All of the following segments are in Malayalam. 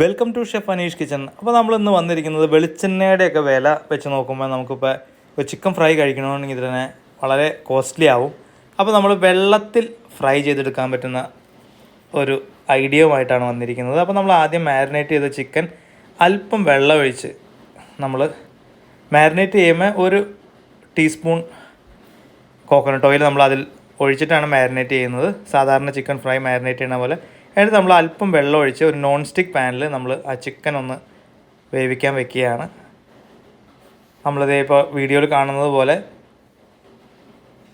Welcome to chef Anish kitchen അപ്പോൾ നമ്മൾ ഇന്ന് വന്നിരിക്കുന്നത് വെളിച്ചെണ്ണയുടെയൊക്കെ വില വെച്ച് നോക്കുമ്പോൾ നമുക്കിപ്പോൾ ഒരു ചിക്കൻ ഫ്രൈ കഴിക്കണമെങ്കിൽ ഇതിനെ വളരെ കോസ്റ്റ്ലി ആവും. അപ്പോൾ നമ്മൾ വെള്ളത്തിൽ ഫ്രൈ ചെയ്തെടുക്കാൻ പറ്റുന്ന ഒരു ഐഡിയയുമായിട്ടാണ് വന്നിരിക്കുന്നത്. അപ്പോൾ നമ്മൾ ആദ്യം മാരിനേറ്റ് ചെയ്ത ചിക്കൻ അല്പം വെള്ളമൊഴിച്ച് നമ്മൾ മാരിനേറ്റ് ചെയ്യുമ്പോൾ ഒരു ടീസ്പൂൺ കോക്കനട്ട് ഓയിൽ നമ്മൾ അതിൽ ഒഴിച്ചിട്ടാണ് മാരിനേറ്റ് ചെയ്യുന്നത്. സാധാരണ ചിക്കൻ ഫ്രൈ മാരിനേറ്റ് ചെയ്യുന്ന പോലെ എന്നിട്ട് നമ്മൾ അല്പം വെള്ളം ഒഴിച്ച് ഒരു നോൺ സ്റ്റിക്ക് പാനിൽ നമ്മൾ ആ ചിക്കൻ ഒന്ന് വേവിക്കാൻ വെക്കുകയാണ്. നമ്മളിതേ ഇപ്പോൾ വീഡിയോയിൽ കാണുന്നത് പോലെ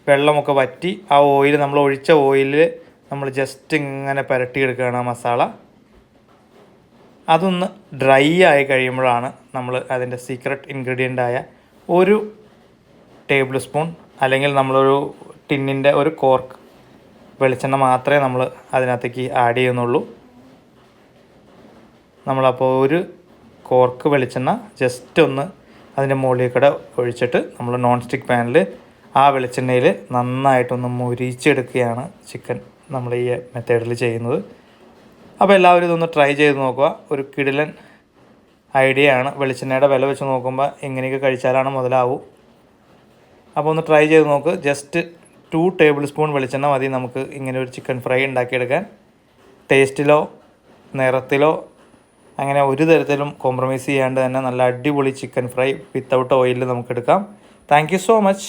വെള്ളമൊക്കെ വറ്റി ആ ഓയിൽ നമ്മൾ ഒഴിച്ച ഓയിലിൽ നമ്മൾ ജസ്റ്റ് ഇങ്ങനെ പുരട്ടിയെടുക്കുകയാണ് ആ മസാല. അതൊന്ന് ഡ്രൈ ആയി കഴിയുമ്പോഴാണ് നമ്മൾ അതിന്റെ സീക്രട്ട് ഇൻഗ്രീഡിയന്റ് ആയ ഒരു ടേബിൾ സ്പൂൺ അല്ലെങ്കിൽ നമ്മളൊരു ടിന്നിന്റെ ഒരു കോർക്ക് വെളിച്ചെണ്ണ മാത്രമേ നമ്മൾ അതിനകത്തേക്ക് ആഡ് ചെയ്യുന്നുള്ളൂ. നമ്മളപ്പോൾ ഒരു കോർക്ക് വെളിച്ചെണ്ണ ജസ്റ്റ് ഒന്ന് അതിന്റെ മുകളിൽ കൂടെ ഒഴിച്ചിട്ട് നമ്മൾ നോൺ സ്റ്റിക്ക് പാനിൽ ആ വെളിച്ചെണ്ണയിൽ നന്നായിട്ടൊന്ന് മുരിച്ചെടുക്കുകയാണ് ചിക്കൻ നമ്മൾ ഈ മെത്തേഡിൽ ചെയ്യുന്നത്. അപ്പോൾ എല്ലാവരും ഇതൊന്ന് ട്രൈ ചെയ്ത് നോക്കുക. ഒരു കിടിലൻ ഐഡിയ ആണ്. വെളിച്ചെണ്ണയുടെ വില വെച്ച് നോക്കുമ്പോൾ എങ്ങനെയൊക്കെ കഴിച്ചാലാണ് മുതലാവൂ. അപ്പോൾ ഒന്ന് ട്രൈ ചെയ്ത് നോക്ക്. ജസ്റ്റ് ടു ടേബിൾ സ്പൂൺ വെളിച്ചെണ്ണ മതി. നമുക്ക് ഇങ്ങനെ ഒരു ചിക്കൻ ഫ്രൈ ഉണ്ടാക്കിയെടുക്കാൻ. ടേസ്റ്റിലോ നിറത്തിലോ അങ്ങനെ ഒരു തരത്തിലും കോംപ്രമൈസ് ചെയ്യാണ്ട് തന്നെ നല്ല അടിപൊളി ചിക്കൻ ഫ്രൈ വിത്തൗട്ട് ഓയിലിൽ നമുക്ക് എടുക്കാം. Thank you so much